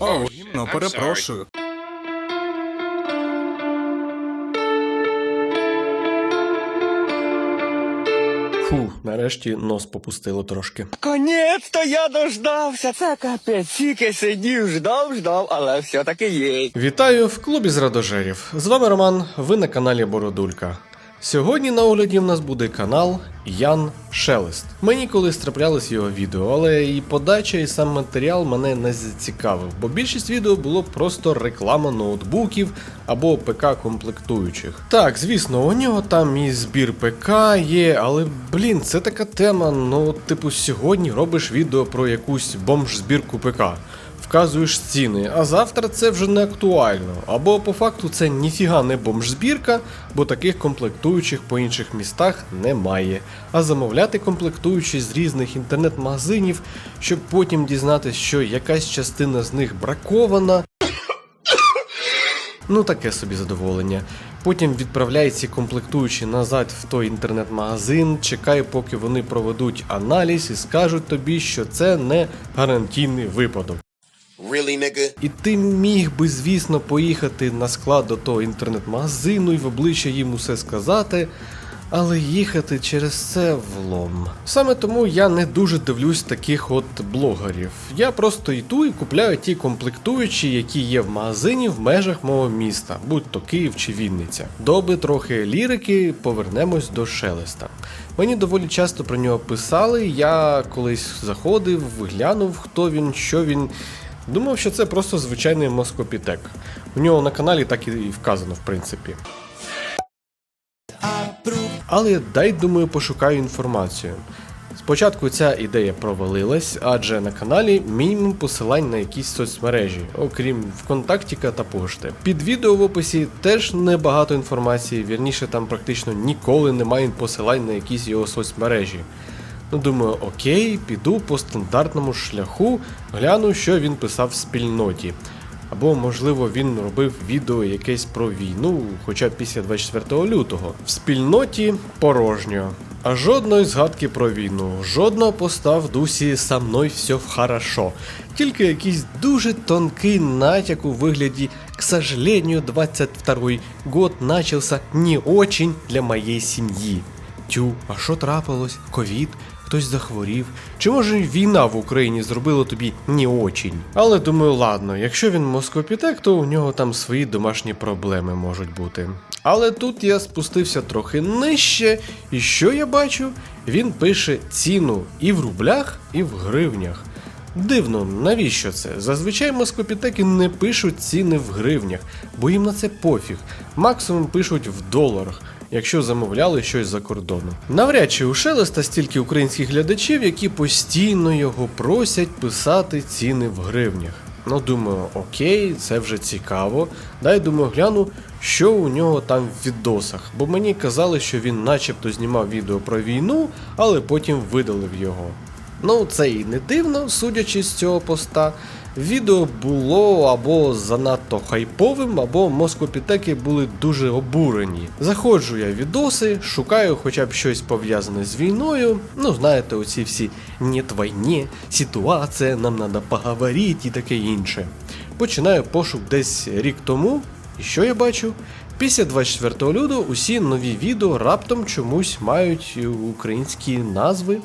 О, гімно, перепрошую. Фу, нарешті нос попустило трошки. Конець-то я дождався. Це капець. Тільки сидів, ждав, ждав, але все-таки є. Вітаю в клубі з радожерів. З вами Роман, ви на каналі Бородулька. Сьогодні на огляді в нас буде канал Ян Шелест. Мені колись траплялись його відео, але і подача, і сам матеріал мене не зацікавив, бо більшість відео було просто реклама ноутбуків або ПК комплектуючих. Так, звісно, у нього там і збір ПК є, але блін, це така тема. Ну, типу, сьогодні робиш відео про якусь бомж-збірку ПК вказуєш ціни, а завтра це вже не актуально. Або по факту це ніфіга не бомжзбірка, бо таких комплектуючих по інших містах немає. А замовляти комплектуючі з різних інтернет-магазинів, щоб потім дізнатися, що якась частина з них бракована. Ну, таке собі задоволення. Потім відправляй ці комплектуючі назад в той інтернет-магазин, чекай, поки вони проведуть аналіз і скажуть тобі, що це не гарантійний випадок. Really, nigga? І ти міг би, звісно, поїхати на склад до того інтернет-магазину і в обличчя їм усе сказати, але їхати через це влом. Саме тому я не дуже дивлюсь таких от блогерів. Я просто йду і купляю ті комплектуючі, які є в магазині в межах мого міста, будь то Київ чи Вінниця. Доби трохи лірики, повернемось до шелеста. Мені доволі часто про нього писали. Я колись заходив, глянув, хто він, що він. Думав, що це просто звичайний москопітек. У нього на каналі так і вказано, в принципі. Але дай, думаю, пошукаю інформацію. Спочатку ця ідея провалилась, адже на каналі мінімум посилань на якісь соцмережі, окрім ВКонтактіка та пошти. Під відео в описі теж небагато інформації, вірніше там практично ніколи немає посилань на якісь його соцмережі. Думаю, окей, піду по стандартному шляху, гляну, що він писав в спільноті. Або, можливо, він робив відео якесь про війну, хоча після 24 лютого. В спільноті порожньо. А жодної згадки про війну, жодного поста в дусі «Со мною все хорошо. Тільки якийсь дуже тонкий натяк у вигляді «К сожалению, 22 год начался не очень для моєї сім'ї. Тю, а що трапилось? Ковід? Хтось захворів? Чи може війна в Україні зробила тобі не очень? Але думаю, ладно, якщо він москопітек, то у нього там свої домашні проблеми можуть бути. Але тут я спустився трохи нижче, і що я бачу? Він пише ціну і в рублях, і в гривнях. Дивно, навіщо це? Зазвичай москопітеки не пишуть ціни в гривнях, бо їм на це пофіг. Максимум пишуть в доларах, якщо замовляли щось за кордону. Навряд чи у Шелеста стільки українських глядачів, які постійно його просять писати ціни в гривнях. Ну, думаю, окей, це вже цікаво. Дай думаю, гляну, що у нього там в відосах. Бо мені казали, що він начебто знімав відео про війну, але потім видалив його. Ну, це і не дивно, судячи з цього поста. Відео було або занадто хайповим, або москопітеки були дуже обурені. Заходжу я відоси, шукаю хоча б щось пов'язане з війною. Ну, знаєте, оці всі «нет війні», ситуація, нам треба поговорити і таке інше. Починаю пошук десь рік тому, і що я бачу? Після 24 лютого усі нові відео раптом чомусь мають українські назви.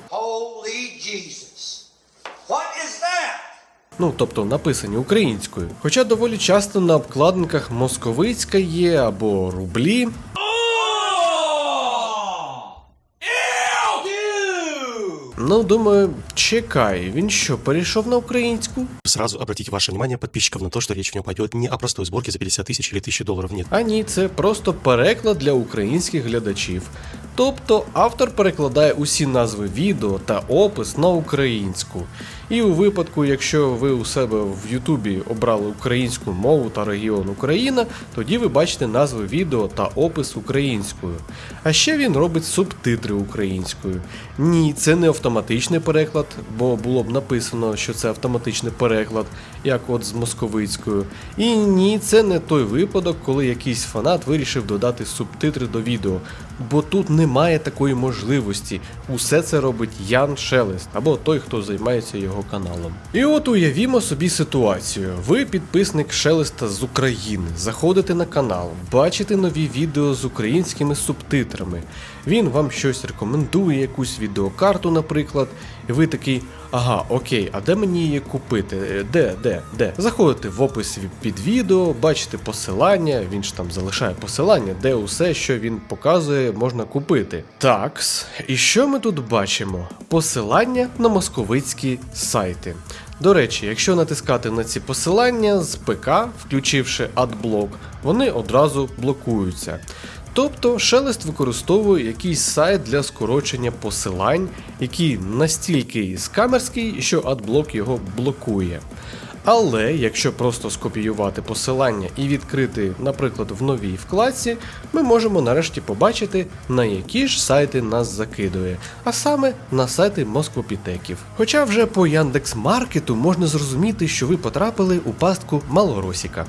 Ну, тобто написані українською. Хоча доволі часто на обкладинках московицька є або рублі. Ну, думаю, чекай, він що, перейшов на українську? Сразу обратите ваше внимание подписчиков на то, что речь в нем пойдет не о простой сборке за 50 тысяч или 1000 долларов, нет. А ні, це просто переклад для українських глядачів. Тобто автор перекладає усі назви відео та опис на українську. І у випадку, якщо ви у себе в Ютубі обрали українську мову та регіон Україна, тоді ви бачите назви відео та опис українською. А ще він робить субтитри українською. Ні, це не автоматичний переклад, бо було б написано, що це автоматичний переклад, як от з московицькою. І ні, це не той випадок, коли якийсь фанат вирішив додати субтитри до відео, бо тут немає такої можливості. Усе це робить Ян Шелест або той, хто займається його каналом. І от уявімо собі ситуацію. Ви підписник Шелеста з України, заходите на канал, бачите нові відео з українськими субтитрами. Він вам щось рекомендує, якусь відеокарту, наприклад, і ви такий. Ага, окей, а де мені її купити? Де, де, де? Заходите в опис під відео, бачите посилання, він ж там залишає посилання, де усе, що він показує, можна купити. Такс, і що ми тут бачимо? Посилання на московицькі сайти. До речі, якщо натискати на ці посилання з ПК, включивши адблок, вони одразу блокуються. Тобто Шелест використовує якийсь сайт для скорочення посилань, який настільки скамерський, що адблок його блокує. Але якщо просто скопіювати посилання і відкрити, наприклад, в новій вкладці, ми можемо нарешті побачити, на які ж сайти нас закидує, а саме на сайти москвопітеків. Хоча вже по Яндекс.Маркету можна зрозуміти, що ви потрапили у пастку Малоросіка.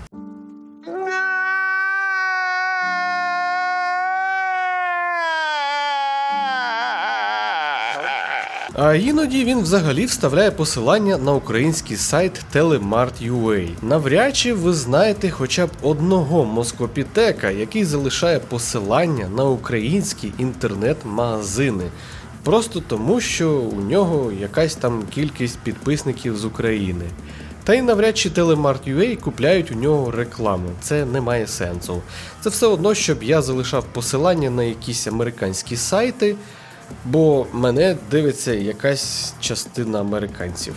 А іноді він взагалі вставляє посилання на український сайт Telemart.ua. Навряд чи ви знаєте хоча б одного москопітека, який залишає посилання на українські інтернет-магазини. Просто тому, що у нього якась там кількість підписників з України. Та й навряд чи Telemart.ua купляють у нього рекламу. Це не має сенсу. Це все одно, щоб я залишав посилання на якісь американські сайти, бо мене дивиться якась частина американців.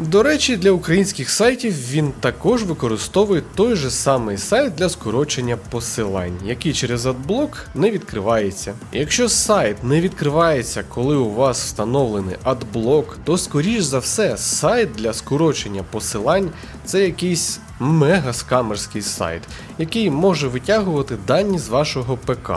До речі, для українських сайтів він також використовує той же самий сайт для скорочення посилань, який через адблок не відкривається. Якщо сайт не відкривається, коли у вас встановлений адблок, то скоріш за все сайт для скорочення посилань це якийсь мега скамерський сайт, який може витягувати дані з вашого ПК.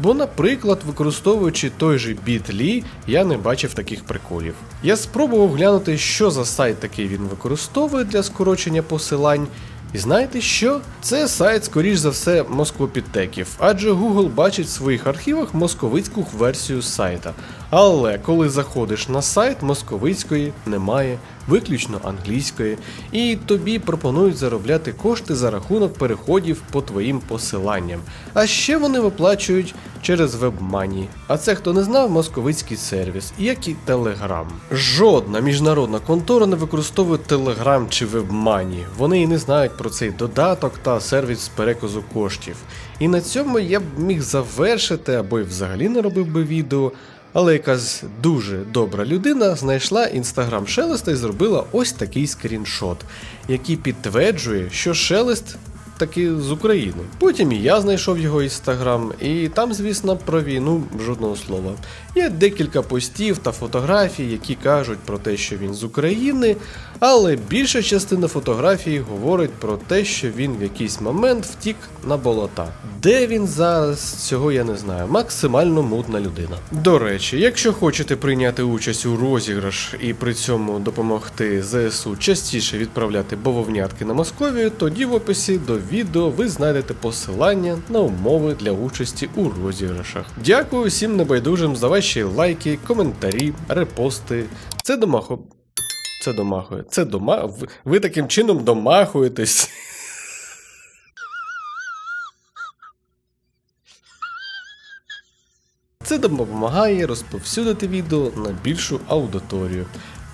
Бо, наприклад, використовуючи той же Bitly, я не бачив таких приколів. Я спробував глянути, що за сайт такий він використовує для скорочення посилань. І знаєте що? Це сайт, скоріш за все, москвопідтеків, адже Google бачить в своїх архівах московицьку версію сайта. Але коли заходиш на сайт, московицької немає, виключно англійської, і тобі пропонують заробляти кошти за рахунок переходів по твоїм посиланням. А ще вони виплачують через WebMoney. А це хто не знав, московицький сервіс, як і Telegram. Жодна міжнародна контора не використовує Telegram чи WebMoney. Вони і не знають про цей додаток та сервіс з переказу коштів. І на цьому я б міг завершити або й взагалі не робив би відео. Але якась дуже добра людина знайшла інстаграм Шелеста і зробила ось такий скріншот, який підтверджує, що Шелест таки з України. Потім і я знайшов його інстаграм, і там, звісно, про війну жодного слова. Є декілька постів та фотографій, які кажуть про те, що він з України, але більша частина фотографій говорить про те, що він в якийсь момент втік на болота. Де він зараз, цього я не знаю. Максимально мутна людина. До речі, якщо хочете прийняти участь у розіграш і при цьому допомогти ЗСУ частіше відправляти бавовнятки на Московію, тоді в описі до відео ви знайдете посилання на умови для участі у розіграшах. Дякую всім небайдужим за ваші лайки, коментарі, репости. Це домахо. Це домахує. Це дома. Ви, таким чином домахуєтесь. Це допомагає розповсюдити відео на більшу аудиторію.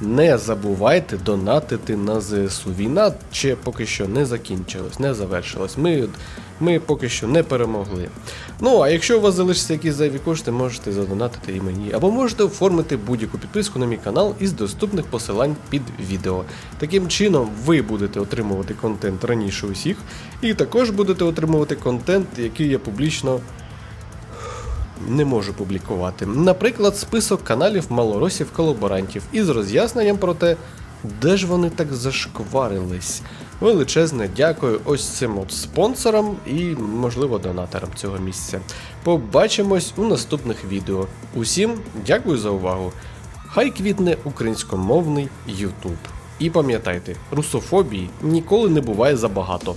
Не забувайте донатити на ЗСУ. Війна ще поки що не закінчилась, не завершилась. Ми, ми поки що не перемогли. Ну а якщо у вас залишаться якісь зайві кошти, можете задонатити і мені. Або можете оформити будь-яку підписку на мій канал із доступних посилань під відео. Таким чином, ви будете отримувати контент раніше усіх, і також будете отримувати контент, який я публічно не можу публікувати. Наприклад, список каналів малоросів колаборантів із роз'ясненням про те, де ж вони так зашкварились. Величезне дякую ось цим от спонсорам і, можливо, донаторам цього місця. Побачимось у наступних відео. Усім дякую за увагу. Хай квітне українськомовний YouTube. І пам'ятайте, русофобії ніколи не буває забагато.